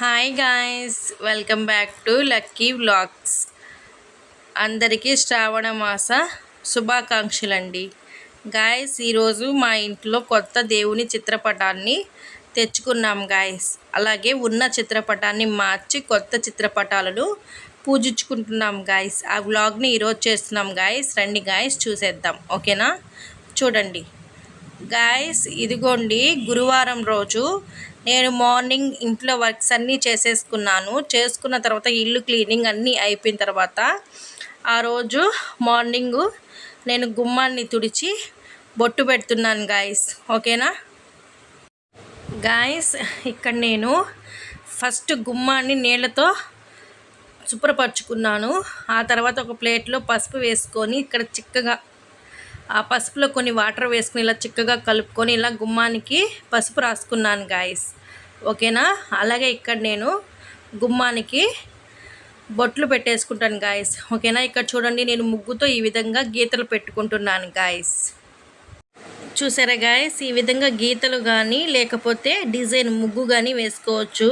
Hi guys welcome back to lucky vlogs అందరికీ శ్రావణ మాస శుభాకాంక్షలండి. Guys ఈరోజు మా ఇంట్లో కొత్త దేవుని చిత్రపటాన్ని తెచ్చుకున్నాం గాయస్ అలాగే ఉన్న చిత్రపటాన్ని మార్చి కొత్త చిత్రపటాలను పూజించుకుంటున్నాం గాయస్ ఆ వ్లాగ్ని ఈరోజు చేస్తున్నాం గాయస్ రండి గాయస్ చూసేద్దాం. ఓకేనా? చూడండి. గాయస్ ఇదిగోండి గురువారం రోజు నేను మార్నింగ్ ఇంట్లో వర్క్స్ అన్నీ చేసేసుకున్నాను. చేసుకున్న తర్వాత ఇల్లు క్లీనింగ్ అన్నీ అయిపోయిన తర్వాత ఆ రోజు మార్నింగు నేను గుమ్మాన్ని తుడిచి బొట్టు పెడుతున్నాను గాయస్ ఓకేనా? గాయస్ ఇక్కడ నేను ఫస్ట్ గుమ్మాన్ని నీళ్ళతో శుభ్రపరచుకున్నాను. ఆ తర్వాత ఒక ప్లేట్లో పసుపు వేసుకొని ఇక్కడ చిక్కగా ఆ పసుపులో కొన్ని వాటర్ వేసుకుని ఇలా చిక్కగా కలుపుకొని ఇలా గుమ్మానికి పసుపు రాసుకున్నాను గాయస్ ఓకేనా? అలాగే ఇక్కడ నేను గుమ్మానికి బొట్లు పెట్టేసుకుంటాను గాయస్ ఓకేనా? ఇక్కడ చూడండి నేను ముగ్గుతో ఈ విధంగా గీతలు పెట్టుకుంటున్నాను గాయస్ చూసారా గాయస్ ఈ విధంగా గీతలు కానీ లేకపోతే డిజైన్ ముగ్గు కానీ వేసుకోవచ్చు.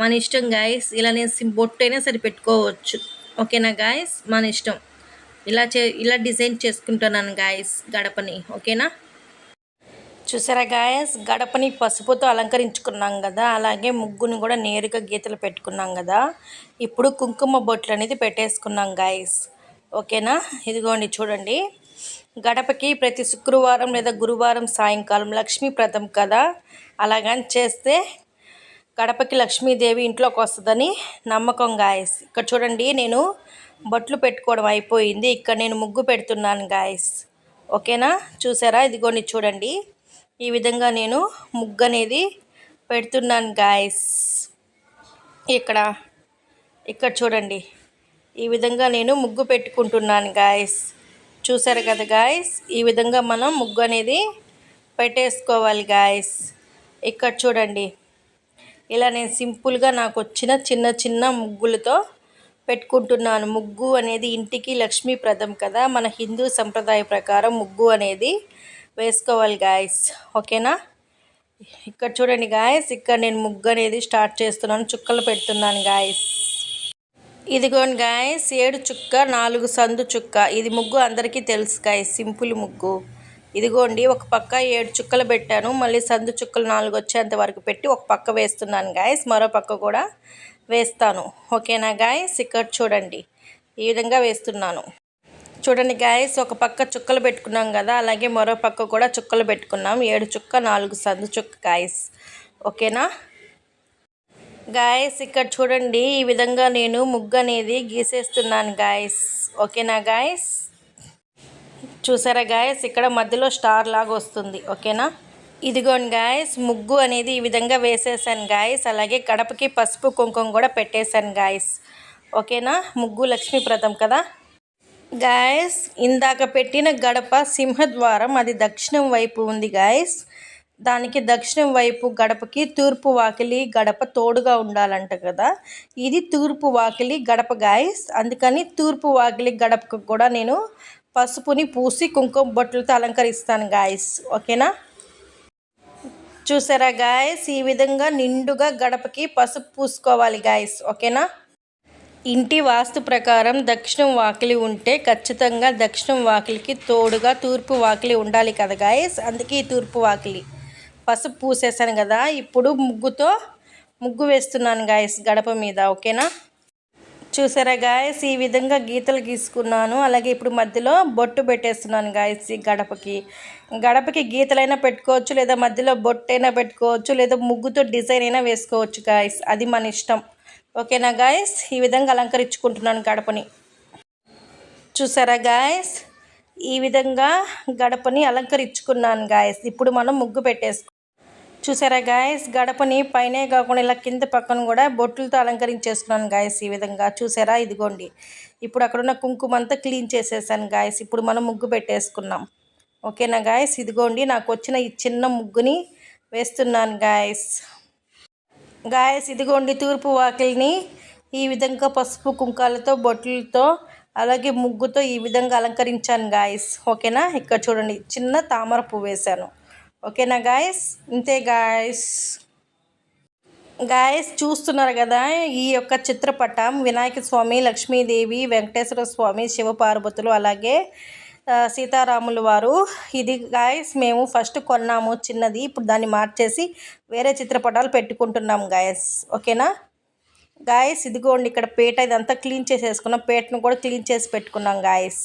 మన ఇష్టం గాయస్ ఇలా నేను బొట్టు అయినా సరే పెట్టుకోవచ్చు ఓకేనా గాయస్ మన ఇష్టం. ఇలా చే ఇలా డిజైన్ చేసుకుంటున్నాను గాయస్ గడపని ఓకేనా? చూసారా గాయస్ గడపని పసుపుతో అలంకరించుకున్నాం కదా అలాగే ముగ్గుని కూడా నేరుగా గీతలు పెట్టుకున్నాం కదా. ఇప్పుడు కుంకుమ బొట్లు అనేది పెట్టేసుకున్నాం గాయస్ ఓకేనా? ఇదిగోండి చూడండి. గడపకి ప్రతి శుక్రవారం లేదా గురువారం సాయంకాలం లక్ష్మీప్రదం కదా. అలాగని చేస్తే గడపకి లక్ష్మీదేవి ఇంట్లోకి వస్తుందని నమ్మకం గాయస్ ఇక్కడ చూడండి నేను బొట్లు పెట్టుకోవడం అయిపోయింది. ఇక్కడ నేను ముగ్గు పెడుతున్నాను గాయస్ ఓకేనా? చూసారా? ఇదిగోండి చూడండి. ఈ విధంగా నేను ముగ్గు అనేది పెడుతున్నాను గాయస్ ఇక్కడ ఇక్కడ చూడండి. ఈ విధంగా నేను ముగ్గు పెట్టుకుంటున్నాను గాయస్ చూసారు కదా గాయస్ ఈ విధంగా మనం ముగ్గు అనేది పెట్టేసుకోవాలి గాయస్ ఇక్కడ చూడండి. ఇలా నేను సింపుల్గా నాకు వచ్చిన చిన్న చిన్న ముగ్గులతో పెట్టుకుంటున్నాను. ముగ్గు అనేది ఇంటికి లక్ష్మీప్రదం కదా. మన హిందూ సంప్రదాయ ప్రకారం ముగ్గు అనేది వేసుకోవాలి గాయస్ ఓకేనా? ఇక్కడ చూడండి గాయస్ ఇక్కడ నేను ముగ్గు అనేది స్టార్ట్ చేస్తున్నాను. చుక్కలు పెడుతున్నాను గాయస్ ఇదిగోండి గాయస్ ఏడు చుక్క నాలుగు సందు చుక్క. ఇది ముగ్గు అందరికీ తెలుసు గాయస్ సింపుల్ ముగ్గు. ఇదిగోండి ఒక పక్క ఏడు చుక్కలు పెట్టాను మళ్ళీ సందు చుక్కలు నాలుగు వచ్చేంత వరకు పెట్టి ఒక పక్క వేస్తున్నాను గాయస్ మరో పక్క కూడా వేస్తాను. ఓకేనా గాయస్ ఇక్కడ చూడండి ఈ విధంగా వేస్తున్నాను. చూడండి గాయస్ ఒక పక్క చుక్కలు పెట్టుకున్నాం కదా అలాగే మరో పక్క కూడా చుక్కలు పెట్టుకున్నాం. ఏడు చుక్క నాలుగు సందు చుక్క గాయస్ ఓకేనా? గాయస్ ఇక్కడ చూడండి ఈ విధంగా నేను ముగ్గు అనేది గీసేస్తున్నాను గాయస్ ఓకేనా గాయస్ చూసారా గాయస్ ఇక్కడ మధ్యలో స్టార్ లాగా వస్తుంది ఓకేనా? ఇదిగోండి గాయస్ ముగ్గు అనేది ఈ విధంగా వేసేసాను గాయస్ అలాగే గడపకి పసుపు కుంకుమ కూడా పెట్టేశాను గాయస్ ఓకేనా? ముగ్గు లక్ష్మీప్రదం కదా? గాయస్ ఇందాక పెట్టిన గడప సింహద్వారం అది దక్షిణం వైపు ఉంది గాయస్ దానికి దక్షిణం వైపు గడపకి తూర్పు వాకిలి గడప తోడుగా ఉండాలంట కదా? ఇది తూర్పు వాకిలి గడప గాయస్ అందుకని తూర్పు వాకిలి గడపకు కూడా నేను పసుపుని పూసి కుంకుమ బొట్లతో అలంకరిస్తాను గాయస్ ఓకేనా? చూసారా గాయస్ ఈ విధంగా నిండుగా గడపకి పసుపు పూసుకోవాలి గాయస్ ఓకేనా? ఇంటి వాస్తు ప్రకారం దక్షిణం వాకిలి ఉంటే ఖచ్చితంగా దక్షిణం వాకిలికి తోడుగా తూర్పు వాకిలి ఉండాలి కదా గాయస్ అందుకే ఈ తూర్పు వాకిలి. పసుపు పూసేసాను కదా ఇప్పుడు ముగ్గుతో ముగ్గు వేస్తున్నాను గాయస్ గడప మీద. ఓకేనా? చూసారా గాయస్ ఈ విధంగా గీతలు గీసుకున్నాను. అలాగే ఇప్పుడు మధ్యలో బొట్టు పెట్టేస్తున్నాను గాయస్ ఈ గడపకి. గడపకి గీతలైనా పెట్టుకోవచ్చు లేదా మధ్యలో బొట్టైనా పెట్టుకోవచ్చు లేదా ముగ్గుతో డిజైన్ అయినా వేసుకోవచ్చు గాయస్ అది మన ఇష్టం. ఓకేనా గాయస్ ఈ విధంగా అలంకరించుకుంటున్నాను గడపని. చూసారా గాయస్ ఈ విధంగా గడపని అలంకరించుకున్నాను గాయస్ ఇప్పుడు మనం ముగ్గు పెట్టేసుకో చూసారా గాయస్ గడపని పైనే కాకుండా ఇలా కింద పక్కన కూడా బొట్టులతో అలంకరించేసుకున్నాను గాయస్ ఈ విధంగా. చూసారా? ఇదిగోండి. ఇప్పుడు అక్కడున్న కుంకుమంతా క్లీన్ చేసేసాను గాయస్ ఇప్పుడు మనం ముగ్గు పెట్టేసుకున్నాం. ఓకేనా గాయస్ ఇదిగోండి నాకు వచ్చిన ఈ చిన్న ముగ్గుని వేస్తున్నాను గాయస్ గాయస్ ఇదిగోండి తూర్పు వాకిల్ని ఈ విధంగా పసుపు కుంకాలతో బొట్లతో అలాగే ముగ్గుతో ఈ విధంగా అలంకరించాను గాయస్ ఓకేనా? ఇక్కడ చూడండి చిన్న తామర పువ్వు వేశాను. ఓకేనా గాయస్ ఇంతే గాయస్ గాయస్ చూస్తున్నారు కదా ఈ యొక్క చిత్రపటం వినాయక స్వామి లక్ష్మీదేవి వెంకటేశ్వర స్వామి శివపార్వతులు అలాగే సీతారాములు వారు. ఇది గాయస్ మేము ఫస్ట్ కొన్నాము చిన్నది. ఇప్పుడు దాన్ని మార్చేసి వేరే చిత్రపటాలు పెట్టుకుంటున్నాం గాయస్ ఓకేనా గాయస్ ఇదిగోండి ఇక్కడ పేట ఇదంతా క్లీన్ చేసేసుకున్నాం. పేటను కూడా క్లీన్ చేసి పెట్టుకున్నాం గాయస్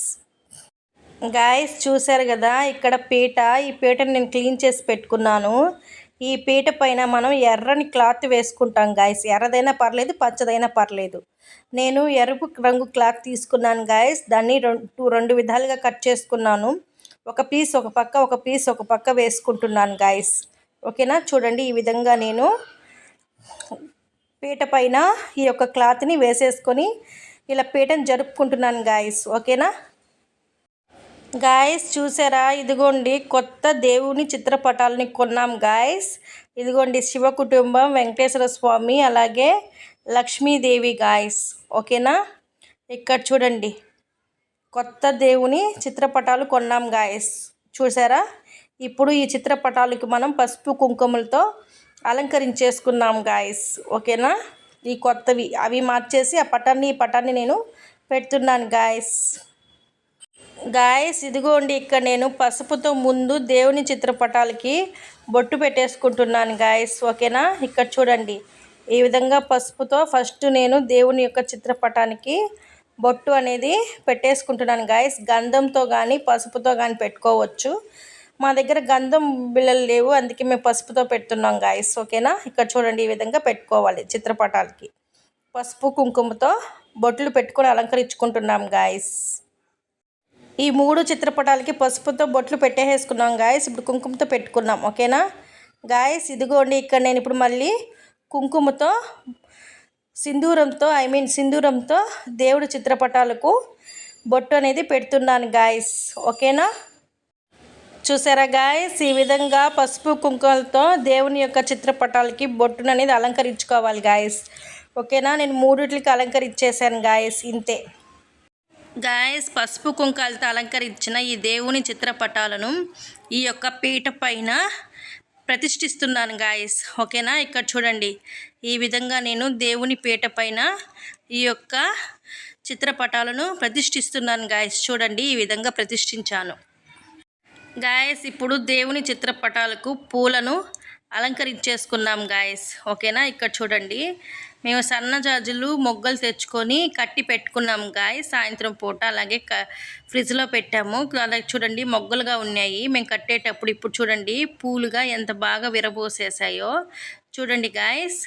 గాయస్ చూశారు కదా ఇక్కడ పీట ఈ పీటను నేను క్లీన్ చేసి పెట్టుకున్నాను. ఈ పీట పైన మనం ఎర్రని క్లాత్ వేసుకుంటాం గాయస్ ఎర్రదైనా పర్లేదు పచ్చదైనా పర్లేదు. నేను ఎరుపు రంగు క్లాత్ తీసుకున్నాను గాయస్ దాన్ని రెండు రెండు విధాలుగా కట్ చేసుకున్నాను. ఒక పీస్ ఒక పక్క ఒక పీస్ ఒక పక్క వేసుకుంటున్నాను గాయస్ ఓకేనా? చూడండి ఈ విధంగా నేను పీట పైన ఈ యొక్క క్లాత్ని వేసేసుకొని ఇలా పీటను జరుపుకుంటున్నాను గాయస్ ఓకేనా? గాయస్ చూసారా? ఇదిగోండి కొత్త దేవుని చిత్రపటాలని కొన్నాం గాయస్ ఇదిగోండి శివ కుటుంబం వెంకటేశ్వర స్వామి అలాగే లక్ష్మీదేవి గాయస్ ఓకేనా? ఇక్కడ చూడండి. కొత్త దేవుని చిత్రపటాలు కొన్నాం గాయస్ చూసారా? ఇప్పుడు ఈ చిత్రపటాలకి మనం పసుపు కుంకుమలతో అలంకరించేసుకున్నాం గాయస్ ఓకేనా? ఈ కొత్తవి అవి మార్చేసి ఆ పటాన్ని ఈ పటాన్ని నేను పెడుతున్నాను గాయస్ గాయస్ ఇదిగోండి ఇక్కడ నేను పసుపుతో ముందు దేవుని చిత్రపటాలకి బొట్టు పెట్టేసుకుంటున్నాను గాయస్ ఓకేనా? ఇక్కడ చూడండి. ఈ విధంగా పసుపుతో ఫస్ట్ నేను దేవుని యొక్క చిత్రపటానికి బొట్టు అనేది పెట్టేసుకుంటున్నాను గాయస్. గంధంతో కానీ పసుపుతో కానీ పెట్టుకోవచ్చు. మా దగ్గర గంధం బిళ్ళలు లేవు అందుకే మేము పసుపుతో పెడుతున్నాం గాయస్ ఓకేనా? ఇక్కడ చూడండి ఈ విధంగా పెట్టుకోవాలి చిత్రపటాలకి. పసుపు కుంకుమతో బొట్లు పెట్టుకొని అలంకరించుకుంటున్నాం గాయస్. ఈ మూడు చిత్రపటాలకి పసుపుతో బొట్లు పెట్టేసుకున్నాం గాయస్ ఇప్పుడు కుంకుమతో పెట్టుకున్నాం ఓకేనా? గాయస్ ఇదిగోండి ఇక్కడ నేను ఇప్పుడు మళ్ళీ కుంకుమతో సింధూరంతో ఐ మీన్ సింధూరంతో దేవుడి చిత్రపటాలకు బొట్టు అనేది పెడుతున్నాను గాయస్ ఓకేనా? చూసారా గాయస్ ఈ విధంగా పసుపు కుంకుమలతో దేవుని యొక్క చిత్రపటాలకి బొట్టును అనేది అలంకరించుకోవాలి గాయస్ ఓకేనా? నేను మూడిట్లకి అలంకరించేసాను గాయస్ ఇంతే. గాయస్ పసుపు కుంకాలతో అలంకరించిన ఈ దేవుని చిత్రపటాలను ఈ యొక్క పీట పైన ప్రతిష్ఠిస్తున్నాను గాయస్. ఓకేనా? ఇక్కడ చూడండి. ఈ విధంగా నేను దేవుని పీట పైన ఈ యొక్క చిత్రపటాలను ప్రతిష్ఠిస్తున్నాను గాయస్. చూడండి ఈ విధంగా ప్రతిష్ఠించాను. గాయస్ ఇప్పుడు దేవుని చిత్రపటాలకు పూలను అలంకరించేసుకున్నాం గాయస్ ఓకేనా? ఇక్కడ చూడండి. మేము సన్న జాజులు మొగ్గలు తెచ్చుకొని కట్టి పెట్టుకున్నాం గాయస్ సాయంత్రం పూట అలాగే క ఫ్రిడ్జ్లో పెట్టాము. అలాగే చూడండి మొగ్గలుగా ఉన్నాయి. మేము కట్టేటప్పుడు ఇప్పుడు చూడండి పూలుగా ఎంత బాగా విరబోసేసాయో. చూడండి గాయస్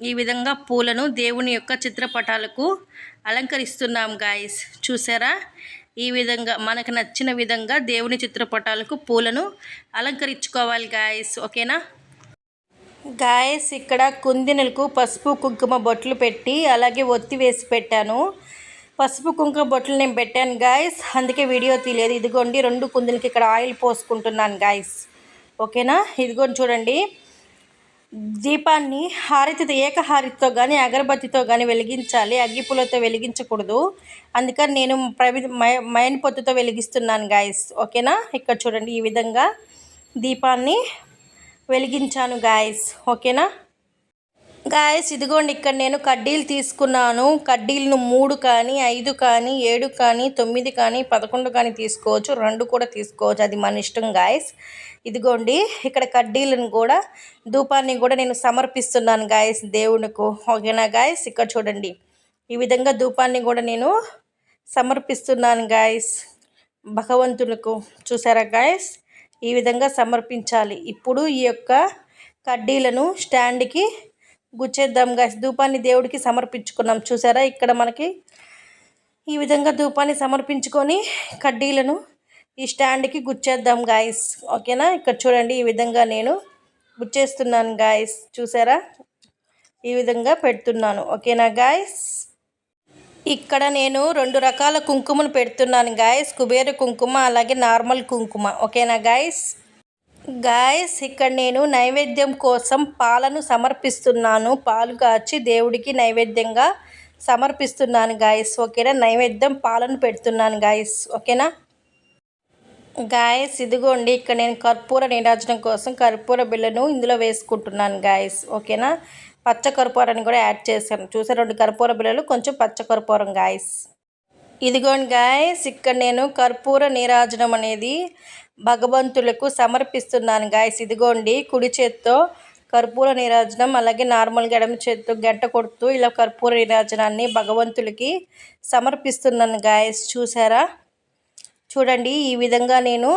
ఈ విధంగా పూలను దేవుని యొక్క చిత్రపటాలకు అలంకరిస్తున్నాం గాయస్ చూసారా? ఈ విధంగా మనకు నచ్చిన విధంగా దేవుని చిత్రపటాలకు పూలను అలంకరించుకోవాలి గాయస్ ఓకేనా? గాయస్ ఇక్కడ కుందినలకు పసుపు కుంకుమ బొట్లు పెట్టి అలాగే ఒత్తి వేసి పెట్టాను. పసుపు కుంకుమ బొట్లు నేను పెట్టాను గాయస్ అందుకే వీడియో తీయలేదు. ఇదిగోండి రెండు కుందులకి ఇక్కడ ఆయిల్ పోసుకుంటున్నాను గాయస్ ఓకేనా? ఇదిగోండి చూడండి. దీపాన్ని హారతితో ఏకహారతితో కానీ అగరబత్తితో కానీ వెలిగించాలి. అగ్గిపులతో వెలిగించకూడదు. అందుకని నేను ప్రవి మైన్ పొత్తుతో వెలిగిస్తున్నాను గాయస్ ఓకేనా? ఇక్కడ చూడండి ఈ విధంగా దీపాన్ని వెలిగించాను గాయస్ ఓకేనా గాయస్ ఇదిగోండి ఇక్కడ నేను కడ్డీలు తీసుకున్నాను. కడ్డీలను మూడు కానీ ఐదు కానీ ఏడు కానీ తొమ్మిది కానీ పదకొండు కానీ తీసుకోవచ్చు. రెండు కూడా తీసుకోవచ్చు. అది మన ఇష్టం గాయస్ ఇదిగోండి ఇక్కడ కడ్డీలను కూడా ధూపాన్ని కూడా నేను సమర్పిస్తున్నాను గాయస్ దేవునికి. ఓకేనా గాయస్ ఇక్కడ చూడండి. ఈ విధంగా ధూపాన్ని కూడా నేను సమర్పిస్తున్నాను గాయస్ భగవంతునికి. చూసారా గాయస్ ఈ విధంగా సమర్పించాలి. ఇప్పుడు ఈ యొక్క కడ్డీలను స్టాండ్కి గుచ్చేద్దాం గాయస్ ధూపాన్ని దేవుడికి సమర్పించుకున్నాం. చూసారా? ఇక్కడ మనకి ఈ విధంగా ధూపాన్ని సమర్పించుకొని కడ్డీలను ఈ స్టాండ్కి గుచ్చేద్దాం గాయస్ ఓకేనా? ఇక్కడ చూడండి ఈ విధంగా నేను గుచ్చేస్తున్నాను గాయస్ చూసారా? ఈ విధంగా పెడుతున్నాను. ఓకేనా గాయస్ ఇక్కడ నేను రెండు రకాల కుంకుమను పెడుతున్నాను గాయస్ కుబేర కుంకుమ అలాగే నార్మల్ కుంకుమ. ఓకేనా గాయస్ గాయస్ ఇక్కడ నేను నైవేద్యం కోసం పాలను సమర్పిస్తున్నాను. పాలు కాచి దేవుడికి నైవేద్యంగా సమర్పిస్తున్నాను గాయస్ ఓకేనా? నైవేద్యం పాలను పెడుతున్నాను గాయస్ ఓకేనా? గాయస్ ఇదిగోండి ఇక్కడ నేను కర్పూర నీరాజనం కోసం కర్పూర బిళ్ళను ఇందులో వేసుకుంటున్నాను గాయస్ ఓకేనా? పచ్చ కర్పూరాన్ని కూడా యాడ్ చేశాను. చూసే రెండు కర్పూర బిళ్ళలు కొంచెం పచ్చ కర్పూరం గాయస్ ఇదిగోండి గాయస్ ఇక్కడ నేను కర్పూర నీరాజనం అనేది భగవంతులకు సమర్పిస్తున్నాను గాయస్ ఇదిగోండి కుడి చేత్తో కర్పూర నీరాజనం అలాగే నార్మల్గా ఎడమ చేత్తో గంట కొడుతూ ఇలా కర్పూర నీరాజనాన్ని భగవంతులకి సమర్పిస్తున్నాను గాయస్ చూసారా? చూడండి ఈ విధంగా నేను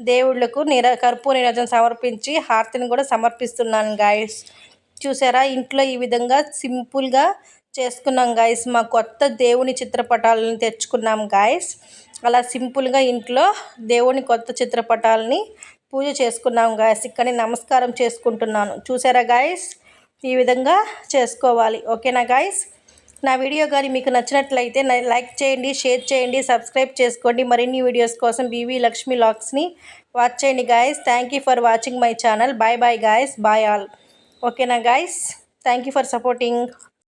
దేవుళ్ళకు నిర కర్పూర నీరాజనం సమర్పించి హారతిని కూడా సమర్పిస్తున్నాను గాయస్ చూసారా? ఇంట్లో ఈ విధంగా సింపుల్గా చేసుకున్నాం గాయస్ మా కొత్త దేవుని చిత్రపటాలను తెచ్చుకున్నాం గాయస్ అలా సింపుల్గా ఇంట్లో దేవుని కొత్త చిత్రపటాలని పూజ చేసుకున్నాం గాయస్ ఇక్కడ నమస్కారం చేసుకుంటున్నాను. చూసారా గాయస్ ఈ విధంగా చేసుకోవాలి. ఓకేనా గాయస్ నా వీడియో కానీ మీకు నచ్చినట్లయితే లైక్ చేయండి షేర్ చేయండి సబ్స్క్రైబ్ చేసుకోండి. మరిన్ని వీడియోస్ కోసం బీవీ లక్ష్మీ లాక్స్ని వాచ్ చేయండి guys thank you for watching my channel bye bye guys bye all ఓకేనా guys thank you for supporting